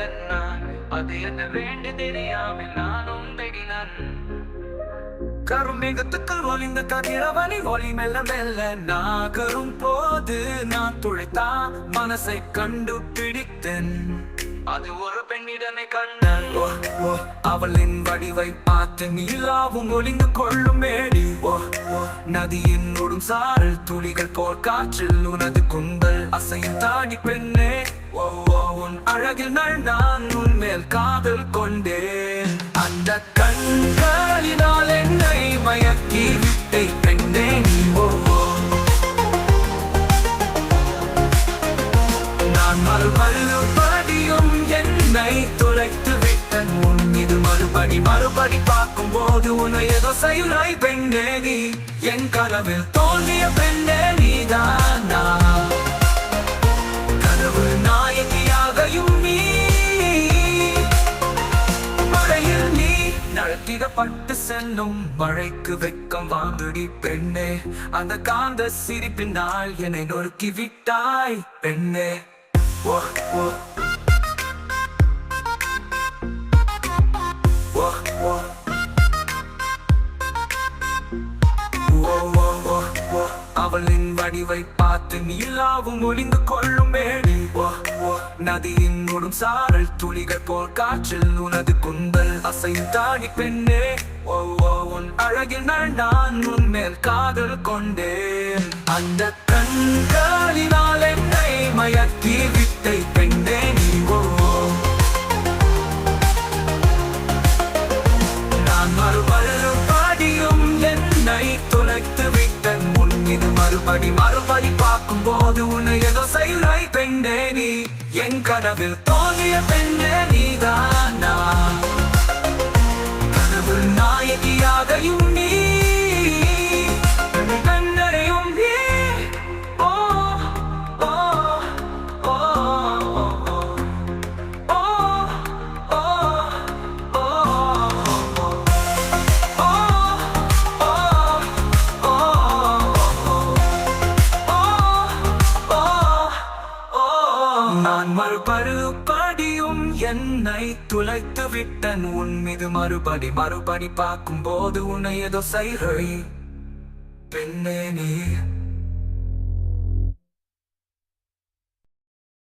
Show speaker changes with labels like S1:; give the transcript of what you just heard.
S1: விட்டேன் நான் அது என்ன வேண்டு தெரியாமல் நானும் தேடினான். கருமேகத்துக்குள் ஒளிந்த கதிரவனி ஒளி மெல்ல மெல்ல நாகரும் போது நான் துழைத்தா மனசை கண்டுபிடித்தேன். அது ஒரு பெண்ணிடனை கண்டான் அவளின் வடிவை பார்த்து நீலாவும் ஒளிந்து கொள்ளும் மேடி. நதியின் ஒடும் சாரல் துளிகள் போல் காற்றில் உனது குந்தல் அசையும் தாடி பெண்ணே. ஓ, அழகில் நான் நான் உன் காதல் கொண்டேன் அந்த கண்களினால் என்னை மயக்கி விட்டை பெண்ணே நீ ஓ, நான் மறுபடியும் என்னை துளைத்து விட்டன். உன் இது மறுபடி மறுபடி பார்க்கும் போது உன்னை ஏதோ செய்யுளாய் பெண்ணே நீ. என் கனவில் தோல்விய பெண்ணே நடத்திடப்பட்டு செல்லும் மழைக்கு வெக்கம் வாங்குடி பெண்ணே. அந்த காந்த சிரிப்பினால் என்னை நொறுக்கி விட்டாய் பெண்ணே. ஓ. ஓ ஓ ஓ, ஓ. அவளின் வடிவை பார்த்து நீலாவும் ஒளிந்து கொள்ளும். மேடி நதியின் ஒடும் சாரல் துளிகள் போல் காற்றில் உனது குந்தல் அசையும் தாடி பெண்ணே. உன் அழகில் நான் நான் உன் மேல் காதல் கொண்டேன். அந்த கண்களினால் மறுபடி மறுபடி பார்க்கும் போது உன்னை ஏதோ செய்கிறாய் பெண்ணே நீ. என் கனவில் தோன்றிய பெண்ணே நீதானா? கனவு நான் மறுபடியும் என்னை துளைத்து விட்டன். உன் மீது மறுபடி மறுபடி பார்க்கும் போது உன்னை ஏதோ செய்கை. பெண்ணே நீ.